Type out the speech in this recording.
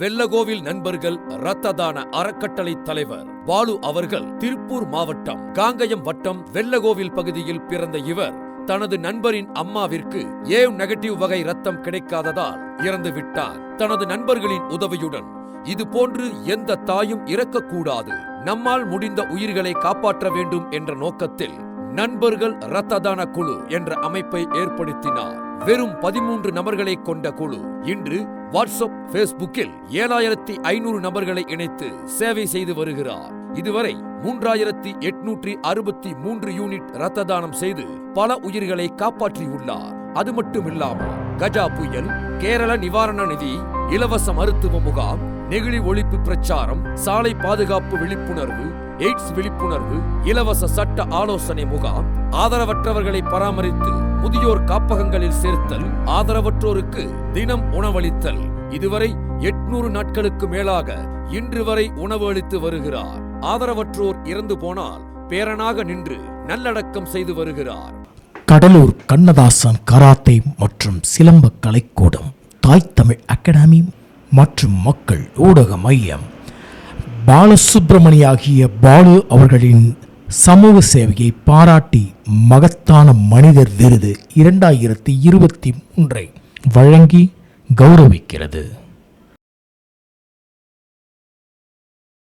வெள்ளகோவில் நண்பர்கள் இரத்த தான அறக்கட்டளை தலைவர் பாலு அவர்கள் திருப்பூர் மாவட்டம் காங்கயம் வட்டம் வெள்ளகோவில் பகுதியில் பிறந்த இவர். தனது நண்பரின் அம்மாவிற்கு ஏ நெகட்டிவ் வகை ரத்தம் கிடைக்காததால் இறந்து விட்டார். தனது நண்பர்களின் உதவியுடன் இது போன்று எந்த தாயும் இறக்கக்கூடாது. நம்மால் முடிந்த உயிர்களை காப்பாற்ற வேண்டும் என்ற நோக்கத்தில் நண்பர்கள் இரத்த தான குழு என்ற அமைப்பை ஏற்படுத்தினார். வெறும் பதிமூன்று நபர்களை கொண்ட குழு இன்று வாட்ஸ்அப் ஃபேஸ்புக்கில் ஏழாயிரத்தி ஐநூறு நபர்களை இணைத்து சேவை செய்து வருகிறார். இதுவரை மூன்றாயிரத்தி எட்நூற்றி அறுபத்தி மூன்று யூனிட் ரத்த தானம் செய்து பல உயிர்களை காப்பாற்றியுள்ளார். அது மட்டுமில்லாமல் கஜா புயல் கேரள நிவாரண நிதி இலவச மருத்துவ முகாம் நெகிழி ஒழிப்பு பிரச்சாரம் சாலை பாதுகாப்பு விழிப்புணர்வு எய்ட்ஸ் விழிப்புணர்வு இலவச சட்ட ஆலோசனை முகாம் ஆதரவற்றவர்களை பராமரித்து முதியோர் காப்பகங்களில் சேர்த்தல் ஆதரவற்றோருக்கு தினம் உணவளித்தல். இதுவரை எட்நூறு நாட்களுக்கு மேலாக இன்று வரை உணவு அளித்து வருகிறார். ஆதரவற்றோர் இறந்து போனால் பேரனாக நின்று நல்லடக்கம் செய்து வருகிறார். கடலூர் கண்ணதாசன் கராத்தே மற்றும் சிலம்ப கலைக்கூடம் தாய் தமிழ் அகாடமி மற்றும் மக்கள் ஊடக மையம். பாலசுப்பிரமணியாகிய பாலு அவர்களின் சமூக சேவையை பாராட்டி மகத்தான மனிதர் விருது இரண்டாயிரத்தி இருபத்தி மூன்றை வழங்கி கௌரவிக்கிறது.